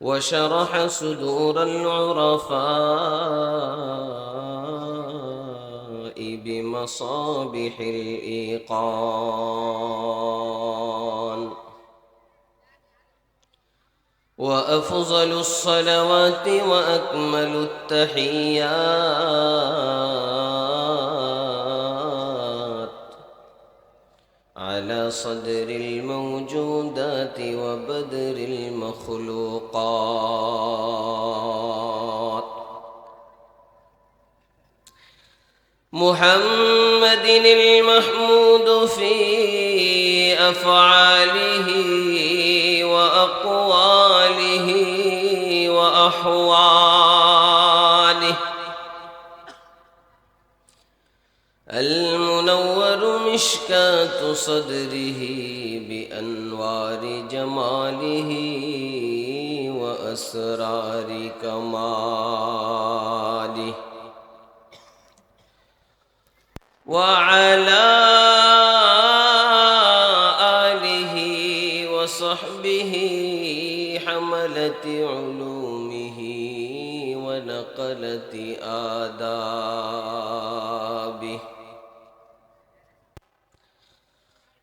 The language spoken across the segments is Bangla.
وشرح صدور العرفاء بمصابح الإيقان. وأفضل الصلوات وأكمل التحيات. على صدر الموجودات وبدر المخلوقات. محمد المحمود في أفعاله وأقواله وأحواله. مشكاة صدره بأنوار جماله وأسرار كماله. وعلى آله وصحبه حملة علومه ونقلة آدابه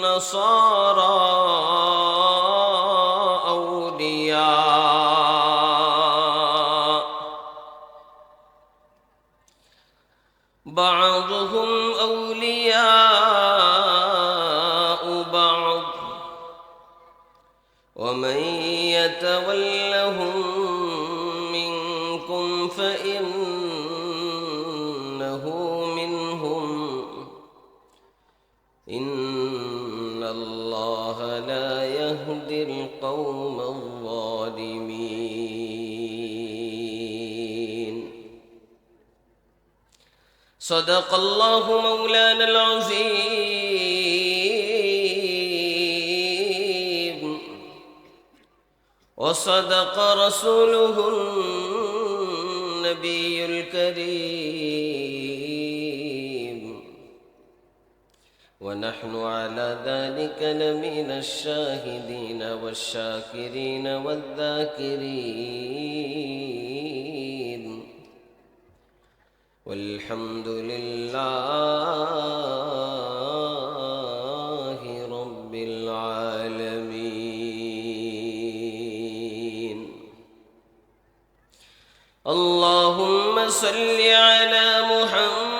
والنصارى أولياء. بعضهم أولياء بعض. ومن يتولهم منكم فإنه القوم الظالمين. صدق الله مولانا العظيم. وصدق رسوله النبي الكريم. ونحن على ذلك لمن الشاهدين والشاكرين والذاكرين. والحمد لله رب العالمين. اللهم صل على محمد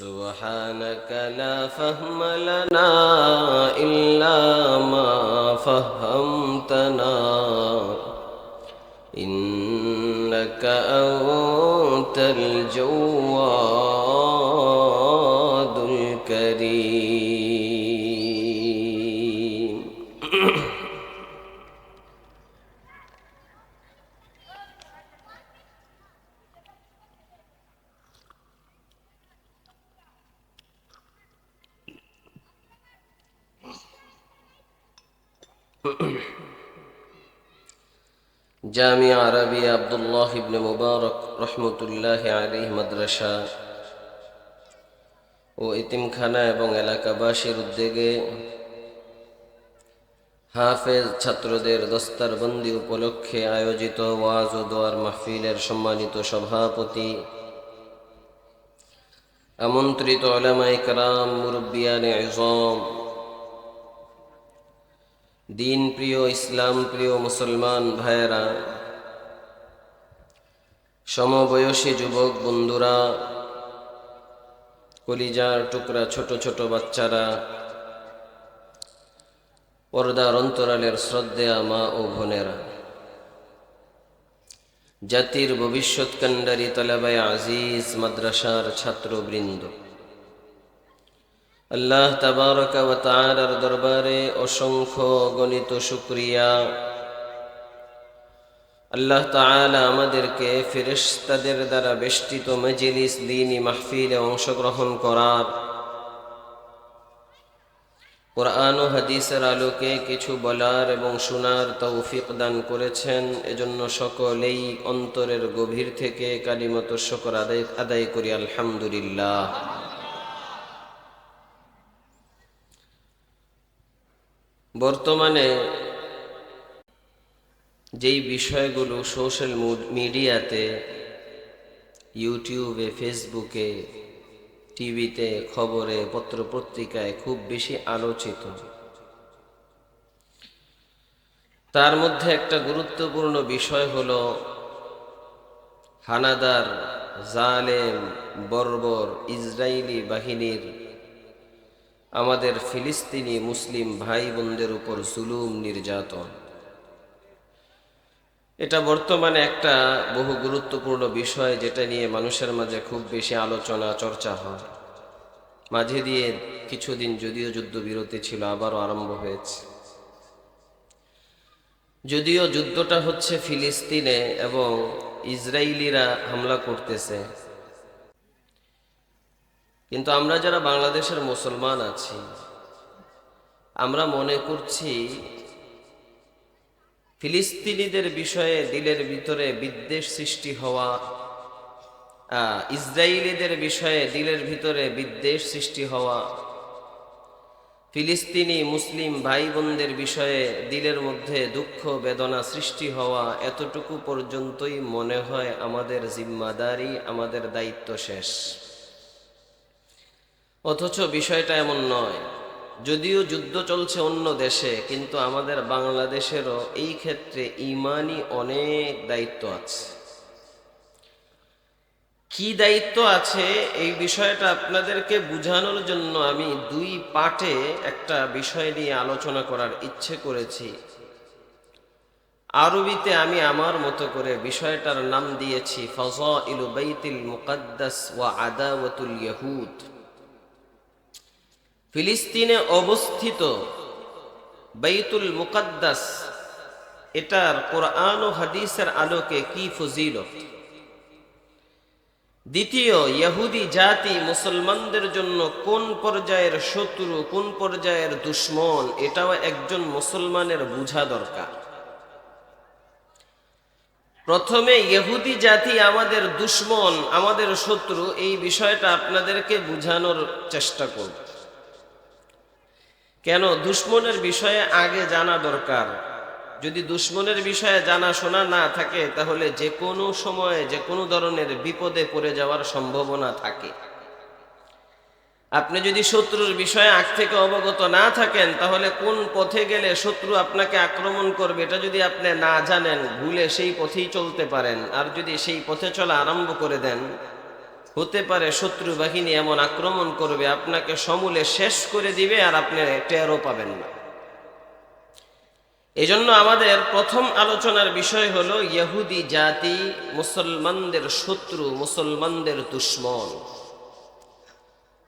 سبحانك لا فهم لنا إلا ما فهمتنا. إنك أنت الجواد الكريم. জামিয়া আরবি আবদুল্লাহ ইবনে মুবারক রহমতুল্লাহ আলী মাদ্রাসা ও ইতিমখানা এবং এলাকাবাসীর উদ্যোগে হাফেজ ছাত্রদের দস্তারবন্দি উপলক্ষে আয়োজিত ওয়াজ ও দোয়ার মাহফিলের সম্মানিত সভাপতি আমন্ত্রিত ওলামাই কারাম মুরব্বিয়ানে ইজম দিন প্রিয় ইসলাম প্রিয় মুসলমান ভাইয়েরা, সমবয়সী যুবক বন্ধুরা, কলিজার টুকরা ছোট ছোট বাচ্চারা, পর্দার অন্তরালের শ্রদ্ধেয়া মা ও বোনেরা, জাতির ভবিষ্যৎ কান্ডারি তালাবায় আজিজ মাদ্রাসার ছাত্রবৃন্দ। আল্লাহ তাবারকা তাআলার দরবারে অসংখ্য গণিত শুক্রিয়া। আল্লাহ তাআলা আমাদেরকে ফেরেশতাদের দ্বারা বেষ্টিত মজলিস, দিনী মাহফিলে অংশগ্রহণ করার। কোরআন ও হাদিসের আলোকে কিছু বলার এবং শোনার তৌফিক দান করেছেন। এজন্য সকলেই অন্তরের গভীর থেকে কালিমত শকর আদায় আদায় করি, আলহামদুলিল্লাহ। বর্তমানে যেই বিষয়গুলো সোশ্যাল মিডিয়াতে, ইউটিউবে, ফেসবুকে, টিভিতে খবরে, পত্রপত্রিকায় খুব বেশি আলোচিত। তার মধ্যে একটা গুরুত্বপূর্ণ বিষয় হল হানাদার জালেম বর্বর ইসরায়েলি বাহিনীর আমাদের ফিলিস্তিনি মুসলিম ভাই বোনদের উপর জুলুম নির্যাতন। এটা বর্তমানে একটা বহু গুরুত্বপূর্ণ বিষয় যেটা নিয়ে মানুষের মাঝে খুব বেশি আলোচনা, চর্চা হয়। মাঝে দিয়ে কিছুদিন যদিও যুদ্ধবিরতি ছিল, আবারও আরম্ভ হয়েছে। যদিও যুদ্ধটা হচ্ছে ফিলিস্তিনে এবং ইসরায়েলিরা হামলা করতেছে কিন্তু আমরা যারা বাংলাদেশের মুসলমান আছি, আমরা মনে করছি ফিলিস্তিনিদের বিষয়ে দিলের ভিতরে বিদ্বেষ সৃষ্টি হওয়া ইসরায়েলিদের বিষয়ে দিলের ভিতরে বিদ্বেষ সৃষ্টি হওয়া, ফিলিস্তিনি মুসলিম ভাই বোনদের বিষয়ে দিলের মধ্যে দুঃখ, বেদনা সৃষ্টি হওয়া এতটুকু পর্যন্তই মনে হয় আমাদের জিম্মাদারি, আমাদের দায়িত্ব শেষ। অথচ বিষয়টা এমন নয়। যদিও যুদ্ধ চলছে অন্য দেশে, কিন্তু আমাদের বাংলাদেশেরও এই ক্ষেত্রে ইমানই অনেক দায়িত্ব আছে। কি দায়িত্ব আছে এই বিষয়টা আপনাদেরকে বুঝানোর জন্য আমি দুই পাটে একটা বিষয় নিয়ে আলোচনা করার ইচ্ছে করেছি। আরবিতে আমি আমার মতো করে বিষয়টার নাম দিয়েছি ফজা ইলু বাইতিল মুকাদ্দাস ওয়া আদাওয়াতুল ইয়াহুদ। ফিলিস্তিনে অবস্থিত বাইতুল মুকাদ্দাস, এটার কোরআন ও হাদিসের আলোকে কি ফজিলত? দ্বিতীয়, ইহুদি জাতি মুসলমানদের জন্য কোন পর্যায়ের শত্রু, কোন পর্যায়ের দুশ্মন, এটাও একজন মুসলমানের বুঝা দরকার। প্রথমে, ইহুদি জাতি আমাদের দুশ্মন, আমাদের শত্রু, এই বিষয়টা আপনাদেরকে বুঝানোর চেষ্টা করব। কেন দুশ্মনের বিষয়ে আগে জানা দরকার? যদি দুশ্মনের বিষয়ে জানা শোনা না থাকে, তাহলে যে কোনো সময়ে, যে কোনো ধরনের বিপদে পড়ে যাওয়ার সম্ভাবনা থাকে। আপনি যদি শত্রুর বিষয়ে আগ থেকে অবগত না থাকেন, তাহলে কোন পথে গেলে শত্রু আপনাকে আক্রমণ করবে, এটা যদি আপনি না জানেন, ভুলে সেই পথেই চলতে পারেন। আর যদি সেই পথে চলা আরম্ভ করে দেন হতে পারে শত্রু বাহিনী এমন আক্রমণ করবে, আপনাকে সমূলে শেষ করে দিবে আর আপনি টেরও পাবেন না। এজন্য আমাদের প্রথম আলোচনার বিষয় হলো ইহুদি জাতি, মুসলমানদের শত্রু, মুসলমানদের দুশ্মন।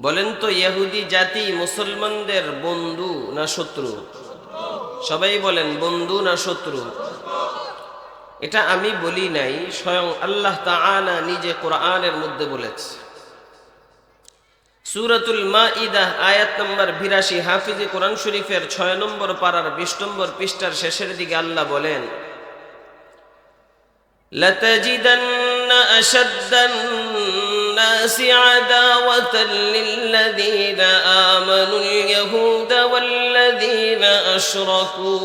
বলেন তো, ইহুদি জাতি মুসলমানদের বন্ধু না শত্রু? সবাই বলেন, বন্ধু না শত্রু? এটা আমি বলি নাই স্বয়ং আল্লাহ তাআলা নিজে কোরআনের মধ্যে বলেছে সুরাতুল মাইদা আয়াত নম্বর বিরাশি হাফিজে কোরআন শরীফের ছয় নম্বর পাড়ার বিশ নম্বর পৃষ্ঠার শেষের দিকে আল্লাহ বলেন لتجدن أشد الناس عداوة للذين آمنوا اليهود والذين أشركوا